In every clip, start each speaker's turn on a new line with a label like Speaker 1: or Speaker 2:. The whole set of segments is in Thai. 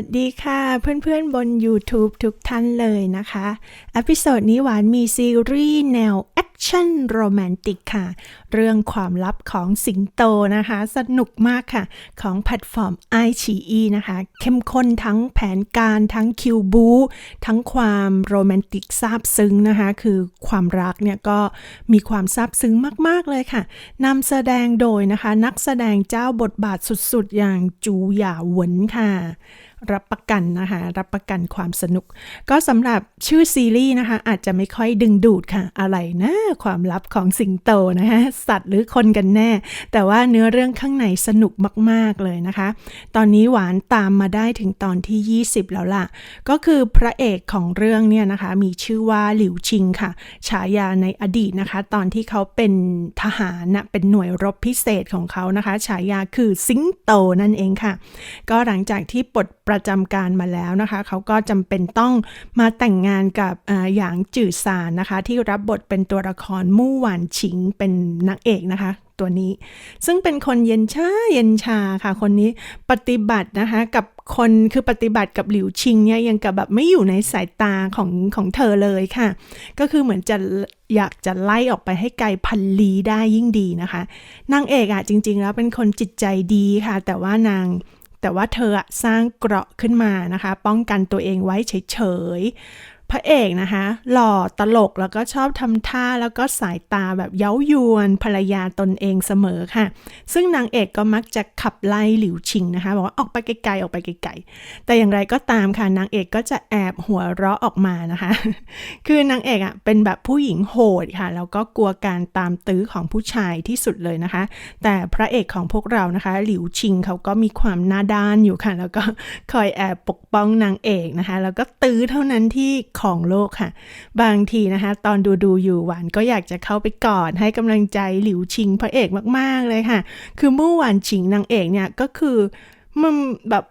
Speaker 1: วัสดีค่ะเพื่อนๆบน YouTube ทุกท่านเลยนะคะอพิโซดนี้หวานมีซีรีส์แนวแอคชั่นโรแมนติกค่ะ เรื่องความลับของสิงโตนะคะ สนุกมากค่ะ ของแพลตฟอร์ม i อ e นะคะ เข้มข้นทั้งแผนการทั้งคิวบูทั้งความโรแมนติกซาบซึ้งนะคะ คือความรักเนี่ยก็มีความซาบซึ้งมากๆเลยค่ะนำแสดงโดยนะคะ นักแสดงเจ้าบทบาทสุดๆ อย่างจูหยาหวนค่ะ รับประกันนะคะ รับประกันความสนุก ก็สำหรับชื่อซีรีส์นะคะ อาจจะไม่ค่อยดึงดูดค่ะ อะไรนะความลับของสิงโตนะคะสัตว์หรือคนกันแน่ แต่ว่าเนื้อเรื่องข้างในสนุกมาก ๆ เลยนะคะ ตอนนี้หวานตามมาได้ถึงตอนที่ 20 แล้วล่ะ ก็คือพระเอกของเรื่องเนี่ยนะคะ มีชื่อว่าหลิวชิงค่ะ ฉายาในอดีตนะคะ ตอนที่เขาเป็นทหารนะเป็นหน่วยรบพิเศษของเขานะคะ ฉายาคือสิงโตนั่นเองค่ะ ก็หลังจากที่ปลดประจำการมาแล้วนะคะ เขาก็จำเป็นต้องมาแต่งงานกับออหยางจื่อซานนะคะ ที่รับบทเป็นตัวละครมู่หวานฉิงเป็นนางเอกนะคะตัวนี้ ซึ่งเป็นคนเย็นชาเย็นชาค่ะ คนนี้ปฏิบัตินะคะกับคนคือปฏิบัติกับหลิวชิงเนี่ยยังกับแบบไม่อยู่ในสายตาของของเธอเลยค่ะ ก็คือเหมือนจะอยากจะไล่ออกไปให้ไกลพันลีได้ยิ่งดีนะคะนางเอกอะจริง ๆ แล้วเป็นคนจิตใจดีค่ะ แต่ว่านาง แต่ว่าเธอสร้างเกราะขึ้นมานะคะ ป้องกันตัวเองไว้เฉย พระเอกนะคะ หล่อตลกแล้วก็ชอบทำท่าแล้วก็สายตาแบบเย้ายวนภรรยาตนเองเสมอค่ะ ซึ่งนางเอกก็มักจะขับไล่หลิวชิงนะคะบอกว่าออกไปไกลๆออกไปไกลๆแต่อย่างไรก็ตามค่ะนางเอกก็จะแอบหัวเราะออกมานะคะ คือนางเอกอะเป็นแบบผู้หญิงโหดค่ะแล้วก็กลัวการตามตื้อของผู้ชายที่สุดเลยนะคะ แต่พระเอกของพวกเรานะคะ หลิวชิงเขาก็มีความหน้าด้านอยู่ค่ะ แล้วก็คอยแอบปกป้องนางเอกนะคะ แล้วก็ตื้อเท่านั้นที่ของโลกค่ะ บางทีนะคะ ตอนดูดูอยู่หวานก็อยากจะเข้าไปกอดให้กำลังใจหลิวชิงพระเอกมากๆเลยค่ะ คือมื่อวานชิงนางเอกเนี่ยก็คือมันแบบ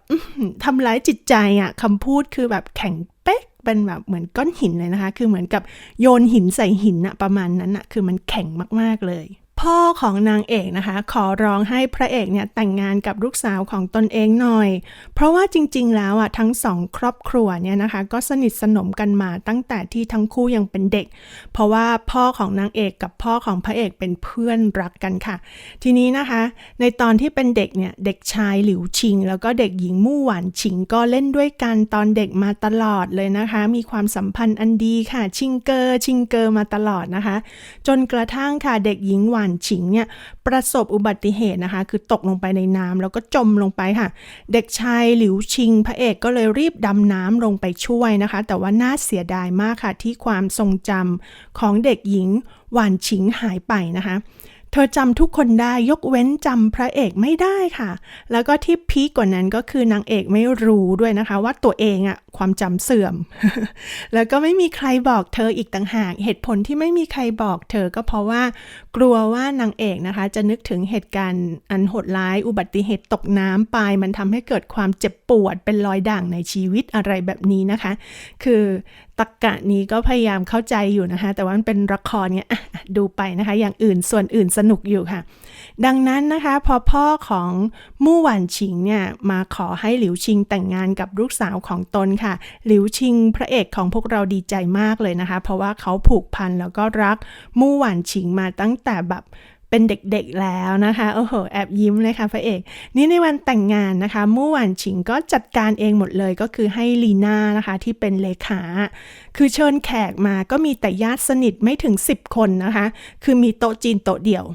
Speaker 1: ทำร้ายจิตใจอะ่ะคำพูดคือแบบแข็งเป๊กเป็นแบบเหมือนก้อนหินเลยนะคะ คือเหมือนกับโยนหินใส่หินอะประมาณนั้นอะคือมันแข็งมากๆเลย พ่อของนางเอกนะคะ ขอร้องให้พระเอกเนี่ยแต่งงานกับลูกสาวของตนเองหน่อย เพราะว่าจริง ๆ แล้วอะทั้งสองครอบครัวเนี่ยนะคะ ก็สนิทสนมกันมาตั้งแต่ที่ทั้งคู่ยังเป็นเด็ก เพราะว่าพ่อของนางเอกกับพ่อของพระเอกเป็นเพื่อนรักกันค่ะ ทีนี้นะคะ ในตอนที่เป็นเด็กเนี่ยเด็กชายหลิวชิง แล้วก็เด็กหญิงมู่หวานชิงก็เล่นด้วยกันตอนเด็กมาตลอดเลยนะคะ มีความสัมพันธ์อันดีค่ะ ชิงเกอร์ชิงเกอร์มาตลอดนะคะ จนกระทั่งค่ะเด็กหญิงหวานฉิงเนี่ยประสบอุบัติเหตุนะคะ คือตกลงไปในน้ำแล้วก็จมลงไปค่ะ เด็กชายหลิวชิง พระเอกก็เลยรีบดำน้ำลงไปช่วยนะคะ แต่ว่าน่าเสียดายมากค่ะที่ความทรงจำของเด็กหญิงหวานฉิงหายไปนะคะ เธอจำทุกคนได้ยกเว้นจำพระเอกไม่ได้ค่ะ แล้วก็ที่พีกกว่านั้นก็คือนางเอกไม่รู้ด้วยนะคะ ว่าตัวเองอะความจำเสื่อม แล้วก็ไม่มีใครบอกเธออีกต่างหาก เหตุผลที่ไม่มีใครบอกเธอก็เพราะว่ากลัวว่านางเอกนะคะ จะนึกถึงเหตุการณ์อันโหดร้ายอุบัติเหตุตกน้ำไปมันทำให้เกิดความเจ็บปวดเป็นรอยด่างในชีวิตอะไรแบบนี้นะคะ คือ ตรกกะนี้ก็พยายามเข้าใจอยู่นะคะ แต่ว่ามันเป็นละครเนี่ยดูไปนะคะ อย่างอื่นส่วนอื่นสนุกอยู่ค่ะ ดังนั้นนะคะพอพ่อของมู่หวานชิงเนี่ยมาขอให้หลิวชิงแต่งงานกับลูกสาวของตนค่ะ หลิวชิงพระเอกของพวกเราดีใจมากเลยนะคะ เพราะว่าเขาผูกพันแล้วก็รักมู่หวานชิงมาตั้งแต่แบบ เป็นเด็กๆแล้วนะคะโอ้โหแอบยิ้มเลยค่ะพระเอก นี่ในวันแต่งงานนะคะมู่หวานชิงก็จัดการเองหมดเลยก็คือให้ลีน่านะคะที่เป็นเลขา คือเชิญแขกมาก็มีแต่ญาติสนิทไม่ถึง 10 คนนะคะ คือมีโต๊ะจีนโต๊ะเดียว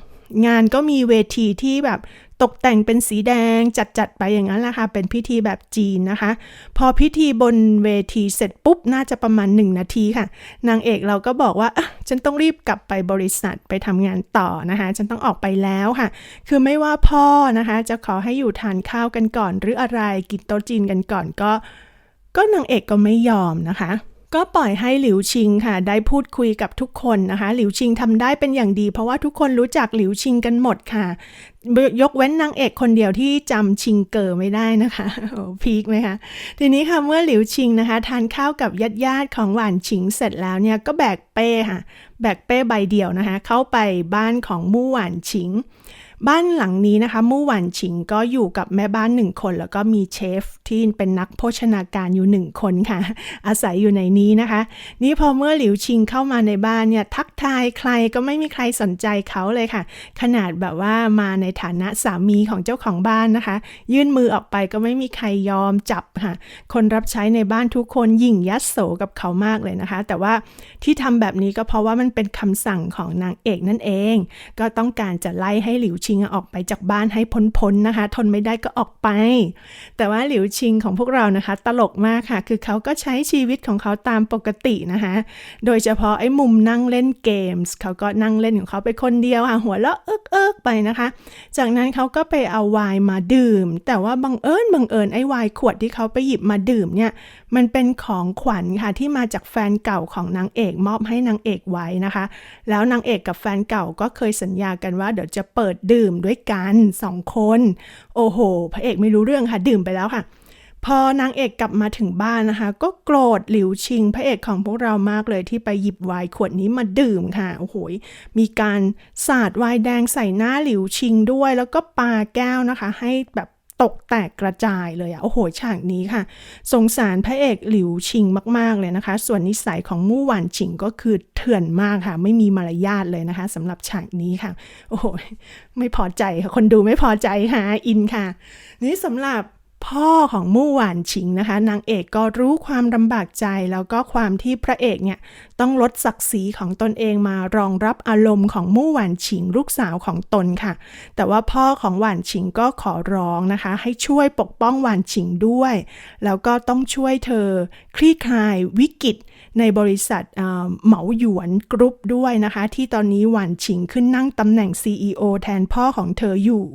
Speaker 1: งานก็มีเวทีที่แบบ ตกแต่งเป็นสีแดงจัดๆไปอย่างนั้นแหละค่ะ เป็นพิธีแบบจีนนะคะ พอพิธีบนเวทีเสร็จปุ๊บ น่าจะประมาณ 1 นาทีค่ะ นางเอกเราก็บอกว่าฉันต้องรีบกลับไปบริษัทไปทำงานต่อนะคะ ฉันต้องออกไปแล้วค่ะ คือไม่ว่าพ่อนะคะ จะขอให้อยู่ทานข้าวกันก่อน หรืออะไรกินโต๊ะจีนกันก่อนก็ ก็นางเอกก็ไม่ยอมนะคะ ก็ปล่อยให้หลิวชิงค่ะ ได้พูดคุยกับทุกคนนะคะ หลิวชิงทำได้เป็นอย่างดี เพราะว่าทุกคนรู้จักหลิวชิงกันหมดค่ะ ยกเว้นนางเอกคนเดียวที่จำชิงเกอไม่ได้นะคะโอ้พีคไหมคะ ทีนี้ค่ะเมื่อหลิวชิงนะคะ ทานข้าวกับญาติญาติของหวานชิงเสร็จแล้วเนี่ยก็แบกเป้ค่ะ แบกเป้ใบเดียวนะคะ เข้าไปบ้านของมู่หวานชิง บ้านหลังนี้นะคะมู่หวันฉิงก็อยู่กับแม่บ้านหนึ่งคน แล้วก็มีเชฟที่เป็นนักโภชนาการอยู่หนึ่งคนค่ะ อาศัยอยู่ในนี้นะคะ นี่พอเมื่อหลิวชิงเข้ามาในบ้านเนี่ยทักทายใครก็ไม่มีใครสนใจเขาเลยค่ะ ขนาดแบบว่ามาในฐานะสามีของเจ้าของบ้านนะคะ ยื่นมือออกไปก็ไม่มีใครยอมจับค่ะ คนรับใช้ในบ้านทุกคนยิ่งยัดโสกับเขามากเลยนะคะ แต่ว่าที่ทำแบบนี้ก็เพราะว่ามันเป็นคำสั่งของนางเอกนั่นเอง ก็ต้องการจะไล่ให้หลิวชิงออกไปจากบ้านให้พ้นๆนะคะ ทนไม่ได้ก็ออกไป แต่ว่าหลิวชิงของพวกเรานะคะ ตลกมากค่ะ คือเขาก็ใช้ชีวิตของเขาตามปกตินะคะ โดยเฉพาะไอ้มุมนั่งเล่นเกมส์เขาก็นั่งเล่นของเขาไปคนเดียวค่ะหัวเราะเอิกเอิกๆไปนะคะ จากนั้นเขาก็ไปเอาไวน์มาดื่ม แต่ว่าบังเอิญบังเอิญไอ้ไวน์ขวดที่เขาไปหยิบมาดื่มเนี่ยมันเป็นของขวัญค่ะที่มาจากแฟนเก่าของนางเอกมอบให้นางเอกไว้นะคะ แล้วนางเอกกับแฟนเก่าก็เคยสัญญากันว่าเดี๋ยวจะเปิดดื่มด้วยกันสองคน โอ้โห พระเอกไม่รู้เรื่องค่ะ ดื่มไปแล้วค่ะ พอนางเอกกลับมาถึงบ้านนะคะ ก็โกรธหลิวชิง พระเอกของพวกเรามากเลยที่ไปหยิบไวน์ขวดนี้มาดื่มค่ะ โอ้โห มีการสาดไวน์แดงใส่หน้าหลิวชิงด้วย แล้วก็ปาแก้วนะคะ ให้แบบ ตกแตกกระจายเลยอะโอ้โห ฉากนี้ค่ะ สงสารพระเอกหลิวชิงมาก ๆ เลยนะคะ ส่วนนิสัยของมู่หวานชิงก็คือเถื่อนมากค่ะ ไม่มีมารยาทเลยนะคะสำหรับฉากนี้ค่ะ โอ้โห ไม่พอใจค่ะ คนดูไม่พอใจค่ะ อินค่ะ นี่สำหรับ พ่อของมู่หวานชิงนะคะนางเอกก็รู้ความลำบากใจแล้วก็ความที่พระเอกเนี่ยต้องลดศักดิ์ศรีของตนเองมารองรับอารมณ์ของมู่หวานชิงลูกสาวของตนค่ะ แต่ว่าพ่อของหวานชิงก็ขอร้องนะคะ ให้ช่วยปกป้องหวานชิงด้วย แล้วก็ต้องช่วยเธอ คลี่คลายวิกฤตในบริษัทเหมาหยวนกรุ๊ปด้วยนะคะ ที่ตอนนี้หวานฉิงขึ้นนั่งตำแหน่ง CEO แทนพ่อของเธออยู่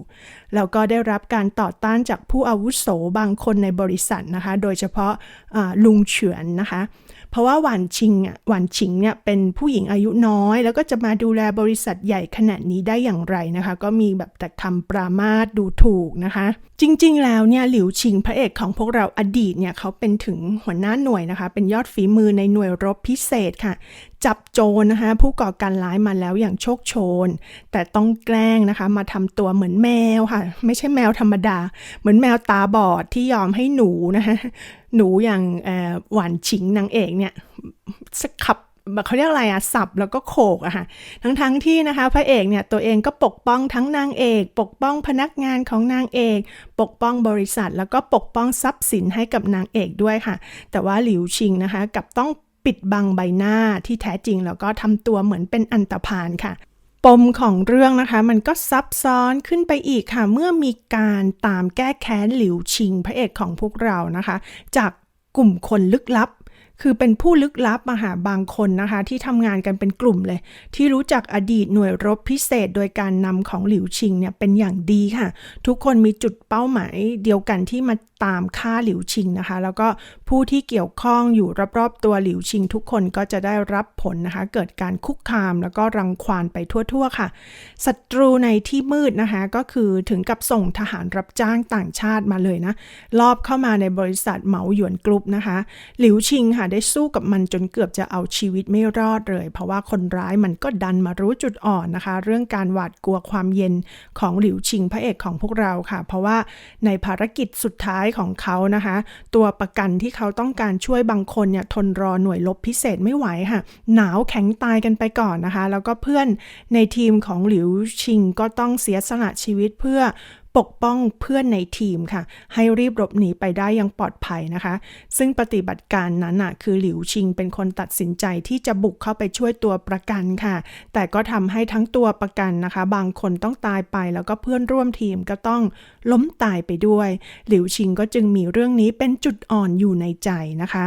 Speaker 1: แล้วก็ได้รับการต่อต้านจากผู้อาวุโสบางคนในบริษัทนะคะ โดยเฉพาะอ่าลุงเฉือนนะคะ เพราะว่าหวานชิงอะหวานชิงเนี่ยเป็นผู้หญิงอายุน้อย แล้วก็จะมาดูแลบริษัทใหญ่ขนาดนี้ได้อย่างไรนะคะ ก็มีแบบแต่คำปรามาสดูถูกนะคะ จริงๆ แล้วเนี่ยหลิวชิงพระเอกของพวกเราอดีตเนี่ยเขาเป็นถึงหัวหน้าหน่วยนะคะ เป็นยอดฝีมือในหน่วยรบพิเศษค่ะ จับโจรนะคะ ผู้ก่อการร้ายมาแล้วอย่างโชคโชน แต่ต้องแกล้งนะคะ มาทำตัวเหมือนแมวค่ะ ไม่ใช่แมวธรรมดา เหมือนแมวตาบอดที่ยอมให้หนูนะคะ หนูอย่างหวานฉิงนางเอกเนี่ยสขับเขาเรียกอะไรอะสับแล้วก็โขกอะค่ะทั้งทั้งที่นะคะ พระเอกเนี่ยตัวเองก็ปกป้องทั้งนางเอก ปกป้องพนักงานของนางเอก ปกป้องบริษัท แล้วก็ปกป้องทรัพย์สินให้กับนางเอกด้วยค่ะ แต่ว่าหลิวชิงนะคะกับต้อง ปิดบังใบหน้าที่แท้จริง แล้วก็ทำตัวเหมือนเป็นอันตพานค่ะ ปมของเรื่องนะคะ มันก็ซับซ้อนขึ้นไปอีกค่ะ เมื่อมีการตามแก้แค้นหลิวชิงพระเอกของพวกเรานะคะ จากกลุ่มคนลึกลับ คือเป็นผู้ลึกลับมาหาบางคนนะคะ ที่ทำงานกันเป็นกลุ่มเลย ที่รู้จักอดีตหน่วยรบพิเศษโดยการนำของหลิวชิงเนี่ยเป็นอย่างดีค่ะ ทุกคนมีจุดเป้าหมายเดียวกันที่มาตามฆ่าหลิวชิงนะคะ แล้วก็ผู้ที่เกี่ยวข้องอยู่รอบๆตัวหลิวชิง ทุกคนก็จะได้รับผลนะคะ เกิดการคุกคามแล้วก็รังควานไปทั่วๆค่ะศัตรูในที่มืดนะคะ ก็คือถึงกับส่งทหารรับจ้างต่างชาติมาเลยนะรอบเข้ามาในบริษัทเหมาหยวนกรุ๊ปนะคะ หลิวชิงค่ะได้สู้กับมันจนเกือบจะเอาชีวิตไม่รอดเลย เพราะว่าคนร้ายมันก็ดันมารู้จุดอ่อนนะคะ เรื่องการหวาดกลัวความเย็นของหลิวชิงพระเอกของพวกเราค่ะ เพราะว่าในภารกิจสุดท้ายของเขานะคะ ตัวประกันที่เขาต้องการช่วยบางคนเนี่ยทนรอหน่วยลบพิเศษไม่ไหวค่ะ หนาวแข็งตายกันไปก่อนนะคะ แล้วก็เพื่อนในทีมของหลิวชิงก็ต้องเสียสละชีวิตเพื่อ ปกป้องเพื่อนในทีมค่ะ ให้รีบหลบหนีไปได้อยังปลอดภัยนะคะ ซึ่งปฏิบัติการนั้นน่ะคือหลิวชิงเป็นคนตัดสินใจที่จะบุกเข้าไปช่วยตัวประกันค่ะ แต่ก็ทำให้ทั้งตัวประกันนะคะ บางคนต้องตายไปแล้วก็เพื่อนร่วมทีมก็ต้องล้มตายไปด้วย หลิวชิงก็จึงมีเรื่องนี้เป็นจุดอ่อนอยู่ในใจนะคะ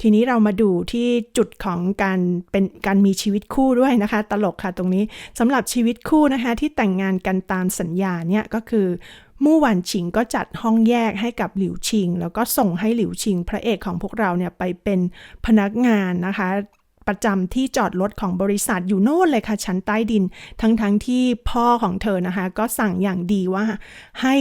Speaker 1: ทีนี้เรามาดูที่จุดของการเป็นการมีชีวิตคู่ด้วยนะคะ ตลกค่ะตรงนี้สำหรับชีวิตคู่นะคะที่แต่งงานกันตามสัญญาเนี่ยก็คือมู่หวันชิงก็จัดห้องแยกให้กับหลิวชิง แล้วก็ส่งให้หลิวชิง พระเอกของพวกเราเนี่ยไปเป็นพนักงานนะคะ ประจำที่จอดรถของบริษัทอยู่โน่นเลยค่ะ ชั้นใต้ดิน ทั้งๆทที่พ่อของเธอนะคะ ก็สั่งอย่างดีว่า ให้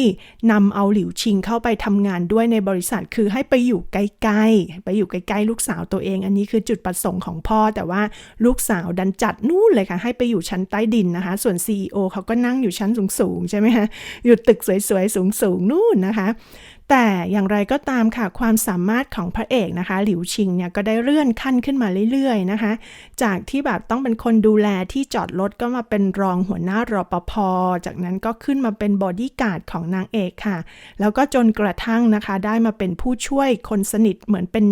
Speaker 1: นำเอาหลิวชิงเข้าไปทำงานด้วยในบริษัทคือให้ไปอยู่ใกล้ๆ ไปอยู่ใกล้ๆ ลูกสาวตัวเอง อันนี้คือจุดประสงค์ของพ่อ แต่ว่าลูกสาวดันจัดนู่นเลยค่ะ ให้ไปอยู่ชั้นใต้ดินนะคะ ส่วน CEO เขาก็นั่งอยู่ชั้นสูงๆใช่ไหมคะอยู่ตึกสวยๆสูงๆนู่นนะคะ แต่อย่างไรก็ตามค่ะความสามารถของพระเอกนะคะ หลิวชิงเนี่ยก็ได้เลื่อนขั้นขึ้นมาเรื่อยๆนะคะ จากที่แบบต้องเป็นคนดูแลที่จอดรถก็มาเป็นรองหัวหน้ารปภจากนั้นก็ขึ้นมาเป็นบอดี้การ์ดของนางเอกค่ะ แล้วก็จนกระทั่งนะคะ ได้มาเป็นผู้ช่วยคนสนิทเหมือนเป็น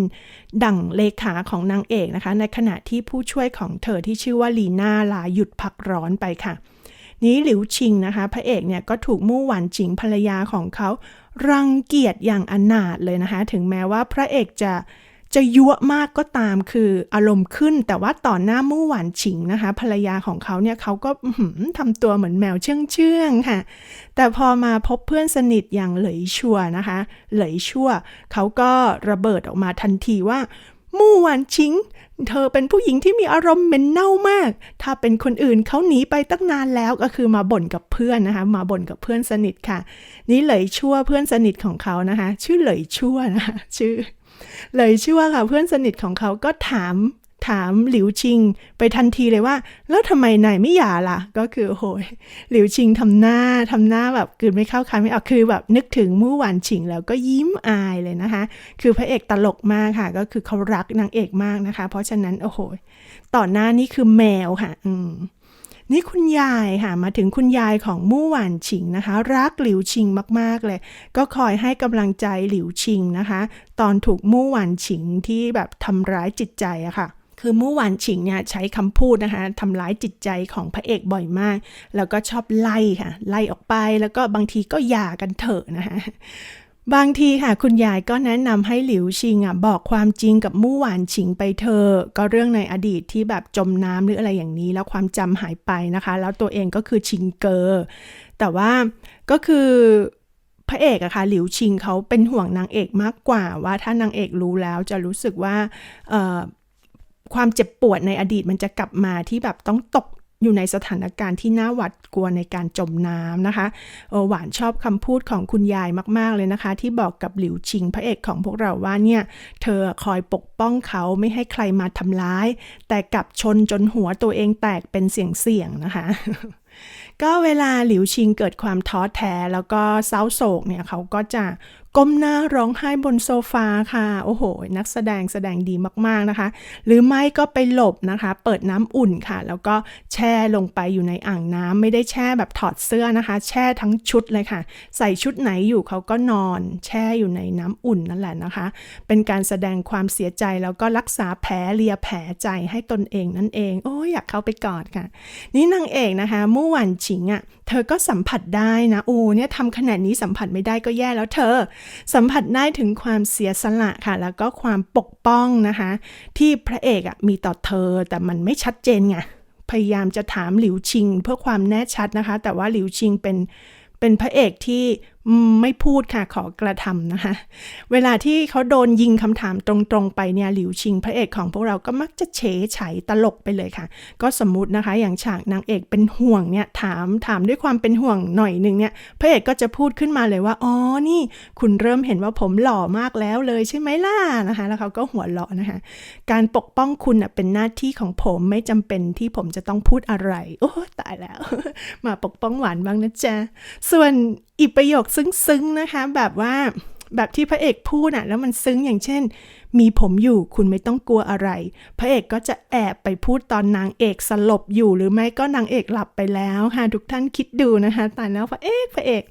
Speaker 1: ดั่งเลขาของนางเอกนะคะ ในขณะที่ผู้ช่วยของเธอที่ชื่อว่าลีน่าลาหยุดพักร้อนไปค่ะ นี้หลิวชิงนะคะ พระเอกเนี่ยก็ถูกมู่หวันจิงภรรยาของเขา รังเกียจอย่างอนาถเลยนะคะ ถึงแม้ว่าพระเอกจะจะยั่วมากก็ตามคืออารมณ์ขึ้น แต่ว่าต่อหน้ามู่หวานฉิงนะคะ ภรรยาของเขาเนี่ยเขาก็ทำตัวเหมือนแมวเชื่องเชื่องค่ะ แต่พอมาพบเพื่อนสนิทอย่างเหลยชัวนะคะ เหลยชั่ว เขาก็ระเบิดออกมาทันทีว่า มู่หวานชิง เธอเป็นผู้หญิงที่มีอารมณ์เหม็นเน่ามาก ถ้าเป็นคนอื่นเขาหนีไปตั้งนานแล้วก็คือมาบ่นกับเพื่อนนะคะ มาบ่นกับเพื่อนสนิทค่ะ นี่เหลยชั่วเพื่อนสนิทของเขานะคะ ชื่อเหลยชั่วนะคะชื่อเลยชั่วค่ะ เพื่อนสนิทของเขาก็ถาม ถามหลิวชิงไปทันทีเลยว่า แล้วทำไมนายไม่หย่าล่ะ ก็คือโหย หลิวชิงทำหน้าทำหน้าแบบกืนไม่เข้าคายไม่ออกคือแบบนึกถึงมู่หวานชิงแล้วก็ยิ้มอายเลยนะคะ คือพระเอกตลกมากค่ะ ก็คือเขารักนางเอกมากนะคะ เพราะฉะนั้นโอ้โหต่อหน้านี่คือแมวค่ะ อืมนี่คุณยายค่ะมาถึงคุณยายของมู่หวานฉิงนะคะ รักหลิวชิงมากๆเลย ก็คอยให้กำลังใจหลิวชิงนะคะ ตอนถูกมู่หวานฉิงที่แบบทำร้ายจิตใจอะค่ะ คือมู่หวานฉิงเนี่ยใช้คำพูดนะคะทำร้ายจิตใจของพระเอกบ่อยมาก แล้วก็ชอบไล่ค่ะ ไล่ออกไปแล้วก็บางทีก็หย่ากันเถอะนะคะบางทีค่ะคุณยายก็แนะนำให้หลิวชิงอะบอกความจริงกับมู่หวานชิงไปเธอ ก็เรื่องในอดีตที่แบบจมน้ำหรืออะไรอย่างนี้ แล้วความจำหายไปนะคะ แล้วตัวเองก็คือชิงเกอร์แต่ว่าก็คือพระเอกอะค่ะหลิวชิงเขาเป็นห่วงนางเอกมากกว่าว่าถ้านางเอกรู้แล้วจะรู้สึกว่า ความเจ็บปวดในอดีตมันจะกลับมาที่แบบต้องตกอยู่ในสถานการณ์ที่น่าหวาดกลัวในการจมน้ำนะคะ หวานชอบคำพูดของคุณยายมากๆเลยนะคะ ที่บอกกับหลิวชิงพระเอกของพวกเราว่าเนี่ย เธอคอยปกป้องเขาไม่ให้ใครมาทำร้าย แต่กลับชนจนหัวตัวเองแตกเป็นเสี่ยงๆนะคะก็เวลาหลิวชิงเกิดความท้อแท้แล้วก็เศร้าโศกเนี่ยเขาก็จะก้มหน้าร้องไห้บนโซฟาค่ะ โอ้โห นักแสดงแสดงดีมากๆนะคะ หรือไม่ก็ไปหลบนะคะ เปิดน้ำอุ่นค่ะ แล้วก็แช่ลงไปอยู่ในอ่างน้ำไม่ได้แช่แบบถอดเสื้อนะคะ แช่ทั้งชุดเลยค่ะ ใส่ชุดไหนอยู่เขาก็นอน แช่อยู่ในน้ำอุ่นนั่นแหละนะคะ เป็นการแสดงความเสียใจแล้วก็รักษาแผลเลียแผลใจให้ตนเองนั่นเอง โอ้อยากเข้าไปกอดค่ะ นี่นางเอกนะคะเมื่อวันฉิงอะ่ะ เธอก็สัมผัสได้นะ โอ้เนี่ยทำขนาดนี้สัมผัสไม่ได้ก็แย่แล้วเธอสัมผัสได้ถึงความเสียสละค่ะ แล้วก็ความปกป้องนะคะ ที่พระเอกอะมีต่อเธอแต่มันไม่ชัดเจนไงพยายามจะถามหลิวชิงเพื่อความแน่ชัดนะคะ แต่ว่าหลิวชิงเป็นเป็นพระเอกที่ ไม่พูดค่ะขอกระทำนะคะ เวลาที่เขาโดนยิงคำถามตรงๆไปเนี่ยหลิวชิงพระเอกของพวกเราก็มักจะเฉยไฉตลกไปเลยค่ะ ก็สมมตินะคะอย่างฉากนางเอกเป็นห่วงเนี่ยถามถามด้วยความเป็นห่วงหน่อยหนึ่งเนี่ยพระเอกก็จะพูดขึ้นมาเลยว่าอ๋อนี่คุณเริ่มเห็นว่าผมหล่อมากแล้วเลยใช่ไหมล่ะนะคะ แล้วเขาก็หัวเราะนะคะ การปกป้องคุณเป็นหน้าที่ของผมไม่จำเป็นที่ผมจะต้องพูดอะไร โอ้ตายแล้ว มาปกป้องหวานบ้างนะจ๊ะส่วนอีกประโยคซึ้งๆนะคะ แบบว่าแบบที่พระเอกพูดอะแล้วมันซึ้งอย่างเช่น มีผมอยู่คุณไม่ต้องกลัวอะไร พระเอกก็จะแอบไปพูดตอนนางเอกสลบอยู่หรือไม่ก็นางเอกหลับไปแล้วค่ะทุกท่านคิดดูนะคะตายแล้วพระเอกพระเอก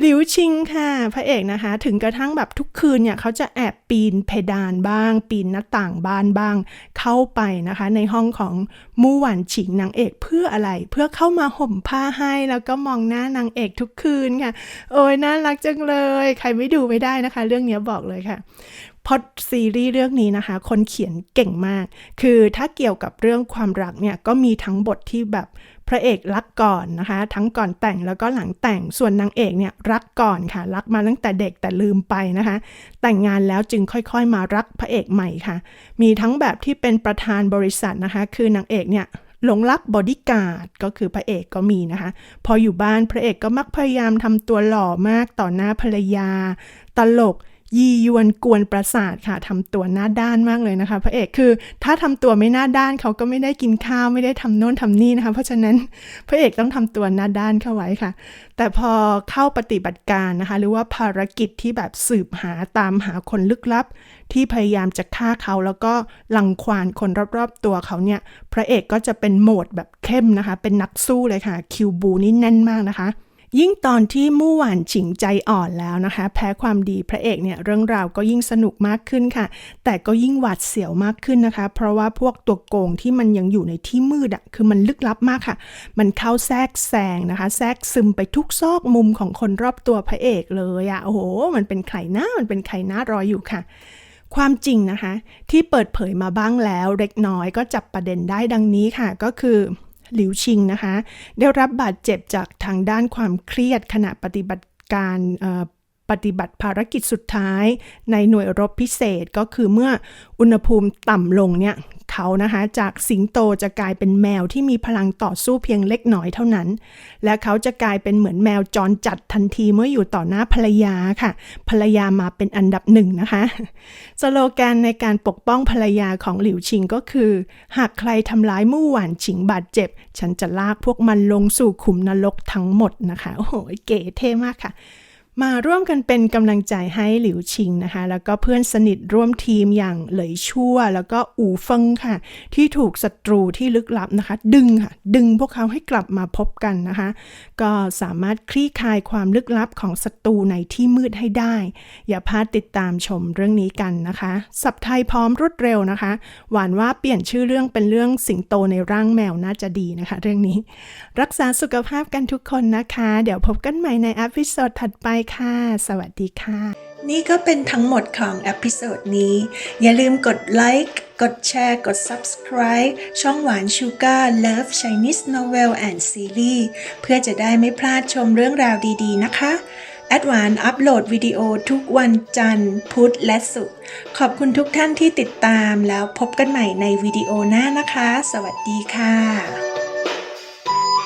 Speaker 1: หลิวชิงค่ะ พระเอกนะคะ ถึงกระทั่งแบบทุกคืนเนี่ยเขาจะแอบปีนเพดานบ้าง ปีนหน้าต่างบ้านบ้าง เข้าไปนะคะ ในห้องของมู่หวันฉิงนางเอกเพื่ออะไร เพื่อเข้ามาห่มผ้าให้แล้วก็มองหน้านางเอกทุกคืนค่ะ โอ้ยน่ารักจังเลย ใครไม่ดูไม่ได้นะคะ เรื่องนี้บอกเลยค่ะ พอดซีรีส์เรื่องนี้นะคะ คนเขียนเก่งมาก คือถ้าเกี่ยวกับเรื่องความรักเนี่ยก็มีทั้งบทที่แบบพระเอกรักก่อนนะคะ ทั้งก่อนแต่งแล้วก็หลังแต่งส่วนนางเอกเนี่ยรักก่อนค่ะ รักมาตั้งแต่เด็กแต่ลืมไปนะคะ แต่งงานแล้วจึงค่อยๆ มารักพระเอกใหม่ค่ะ มีทั้งแบบที่เป็นประธานบริษัทนะคะ คือนางเอกเนี่ยหลงรักบอดี้การ์ดก็คือพระเอกก็มีนะคะ พออยู่บ้านพระเอกก็มักพยายามทำตัวหล่อมากต่อหน้าภรรยา ตลก ยียวนกวนประสาทค่ะทำตัวหน้าด้านมากเลยนะคะ พระเอกคือถ้าทำตัวไม่หน้าด้านเขาก็ไม่ได้กินข้าวไม่ได้ทำโน่นทำนี่นะคะ เพราะฉะนั้นพระเอกต้องทำตัวหน้าด้านเข้าไว้ค่ะ แต่พอเข้าปฏิบัติการนะคะ หรือว่าภารกิจที่แบบสืบหาตามหาคนลึกลับ ที่พยายามจะฆ่าเขาแล้วก็ลังควานคนรอบๆตัวเขาเนี่ย พระเอกก็จะเป็นโหมดแบบเข้มนะคะ เป็นนักสู้เลยค่ะคิวบูนี่แน่นมากนะคะ ยิ่งตอนที่มู่หวานฉิงใจอ่อนแล้วนะคะ แพ้ความดีพระเอกเนี่ยเรื่องราวก็ยิ่งสนุกมากขึ้นค่ะ แต่ก็ยิ่งหวาดเสียวมากขึ้นนะคะ เพราะว่าพวกตัวโกงที่มันยังอยู่ในที่มืดอะคือมันลึกลับมากค่ะ มันเข้าแทรกแซงนะคะ แทรกซึมไปทุกซอกมุมของคนรอบตัวพระเอกเลยอะโอ้โห มันเป็นใครหน้ามันเป็นใครหน้ารออยู่ค่ะความจริงนะคะ ที่เปิดเผยมาบ้างแล้วเล็กน้อยก็จับประเด็นได้ดังนี้ค่ะ ก็คือ หลิวชิงนะคะ ได้รับบาดเจ็บจากทางด้านความเครียดขณะปฏิบัติการ ปฏิบัติภารกิจสุดท้ายในหน่วยรบพิเศษก็คือเมื่ออุณหภูมิต่ำลงเนี่ยเขานะคะจากสิงโตจะกลายเป็นแมวที่มีพลังต่อสู้เพียงเล็กน้อยเท่านั้น และเขาจะกลายเป็นเหมือนแมวจรจัดทันทีเมื่ออยู่ต่อหน้าภรรยาค่ะ ภรรยามาเป็นอันดับหนึ่งนะคะ สโลแกนในการปกป้องภรรยาของหลิวชิงก็คือ หากใครทำร้ายมู่หวานฉิงบาดเจ็บ ฉันจะลากพวกมันลงสู่ขุมนรกทั้งหมดนะคะ โอ้โหเก๋เท่มากค่ะ มาร่วมกันเป็นกำลังใจให้หลิวชิงนะคะ แล้วก็เพื่อนสนิทร่วมทีมอย่างเหลยชั่ว แล้วก็อูเฟิงค่ะ ที่ถูกศัตรูที่ลึกลับนะคะ ดึงค่ะ ดึงพวกเขาให้กลับมาพบกันนะคะ ก็สามารถคลี่คลายความลึกลับของศัตรูในที่มืดให้ได้ อย่าพลาดติดตามชมเรื่องนี้กันนะคะ สับไทยพร้อมรวดเร็วนะคะ หวานว่าเปลี่ยนชื่อเรื่องเป็นเรื่องสิงโตในร่างแมวน่าจะดีนะคะ เรื่องนี้ รักษาสุขภาพกันทุกคนนะคะ เดี๋ยวพบกันใหม่ในอพิโซดถัดไปค่ะ สวัสดีค่ะ นี่ก็เป็นทั้งหมดของอพิโซดนี้ อย่าลืมกดไลค์กดแชร์ กด subscribe ช่องหวานชูการ์ Love Chinese Novel and Series เพื่อจะได้ไม่พลาดชมเรื่องราวดีๆนะคะ แอดวานอัปโหลดวิดีโอทุกวันจันทร์ พุธและศุกร์ ขอบคุณทุกท่านที่ติดตามแล้วพบกันใหม่ในวิดีโอหน้านะคะ สวัสดีค่ะ